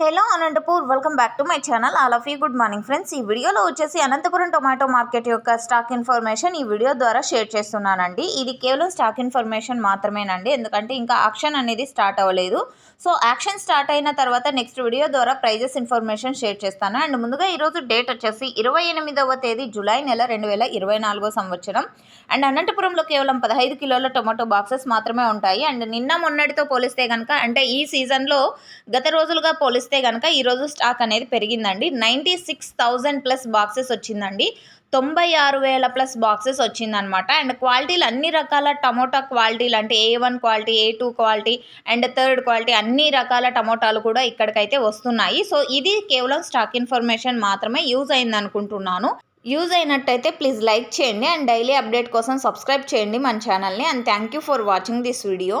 Hello Anantapur welcome back to my channel all of you good morning friends ఈ వీడియోలో వచ్చేసి Anantapuram tomato market యొక్క stock information ఈ video ద్వారా షేర్ చేస్తున్నానండి. ఇది కేవలం స్టాక్ ఇన్ఫర్మేషన్ మాత్రమేనండి. ఎందుకంటే ఇంకా ఆక్షన్ అనేది స్టార్ట్ అవ్వలేదు. సో యాక్షన్ స్టార్ట్ అయిన తర్వాత నెక్స్ట్ వీడియో ద్వారా ప్రైజెస్ ఇన్ఫర్మేషన్ షేర్ చేస్తాను. అండ్ ముందుగా ఈరోజు డేట్ వచ్చేసి ఇరవై ఎనిమిదవ తేదీ జూలై నెల రెండు వేల ఇరవై నాలుగో సంవత్సరం. అండ్ అనంతపురంలో కేవలం పదహైదు కిలోల టొమాటో బాక్సెస్ మాత్రమే ఉంటాయి. అండ్ నిన్న మొన్నటితో పోలిస్తే కనుక అంటే ఈ సీజన్లో గత రోజులుగా పోలిస్తే కనుక ఈరోజు స్టాక్ అనేది పెరిగిందండి. Ninety six thousand plus boxes వచ్చిందండి. తొంభై ఆరు వేల ప్లస్ బాక్సెస్ వచ్చిందనమాట అండ్ క్వాలిటీలు అన్ని రకాల టమోటా క్వాలిటీలు అంటే A one quality A two quality and third quality అన్ని రకాల టమోటాలు కూడా ఇక్కడికైతే వస్తున్నాయి. సో ఇది కేవలం స్టాక్ ఇన్ఫర్మేషన్ మాత్రమే యూజ్ అయింది అనుకుంటున్నాను. యూజ్ అయినట్టయితే ప్లీజ్ లైక్ చేయండి అండ్ డైలీ అప్డేట్ కోసం సబ్స్క్రైబ్ చేయండి మన ఛానల్ని. And thank you for watching this video.